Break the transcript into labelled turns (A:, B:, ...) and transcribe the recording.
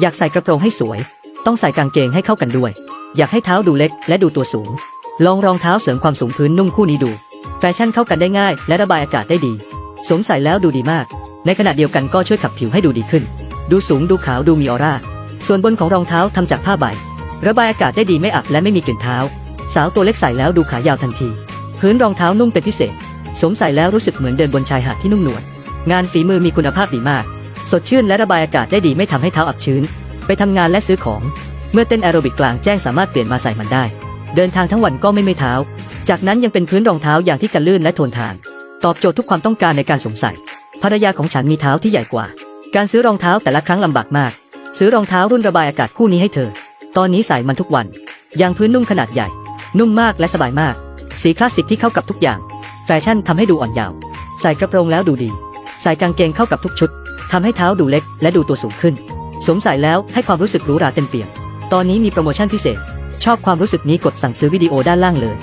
A: อยากใส่กระโปรงให้สวย ต้องใส่กางเกงให้เข้ากันด้วย อยากให้เท้าดูเล็กและดูตัวสูง ลองรองเท้าเสริมความสูงพื้นนุ่มคู่นี้ดู แฟชั่นเข้ากันได้ง่าย และระบายอากาศได้ดี สวมใส่แล้วดูดีมาก ในขณะเดียวกันก็ช่วยขับผิวให้ดูดีขึ้น ดูสูงดูขาวดูมีออร่า ส่วนบนของรองเท้าทำจากผ้าใบ ระบายอากาศได้ดีไม่อับและไม่มีกลิ่นเท้า สาวตัวเล็กใส่แล้วดูขายาวทันที พื้นรองเท้านุ่มเป็นพิเศษ สวมใส่แล้วรู้สึกเหมือนเดินบนชายหาดที่นุ่มนวล งานฝีมือมีคุณภาพดีมาก สดชื่นและระบายอากาศได้ดีไม่ทำให้เท้าอับชื้น ไปทำงานและซื้อของ เมื่อเต้นแอโรบิกกลางแจ้งสามารถเปลี่ยนมาใส่มันได้ เดินทางทั้งวันก็ไม่เมื่อยเท้า จากนั้นยังเป็นพื้นรองเท้าอย่างที่กันลื่นและทนทาน ตอบโจทย์ทุกความต้องการในการสวมใส่ภรรยาของฉันมีเท้าที่ใหญ่กว่า การซื้อรองเท้าแต่ละครั้งลำบากมาก ซื้อรองเท้ารุ่นระบายอากาศคู่นี้ให้เธอ ตอนนี้ใส่มันทุกวันยางพื้นนุ่มขนาดใหญ่ นุ่มมากและสบายมาก สีคลาสสิกที่เข้ากับทุกอย่าง แฟชั่นทำให้ดูอ่อนเยาว์ใส่กระโปรงแล้วดูดี ใส่กางเกงเข้ากับทุกชุด ทำให้เท้าดูเล็กและดูตัวสูงขึ้น สวมใส่แล้วให้ความรู้สึกหรูหราเต็มเปี่ยม ตอนนี้มีโปรโมชั่นพิเศษ ชอบความรู้สึกนี้กดสั่งซื้อวิดีโอด้านล่างเลย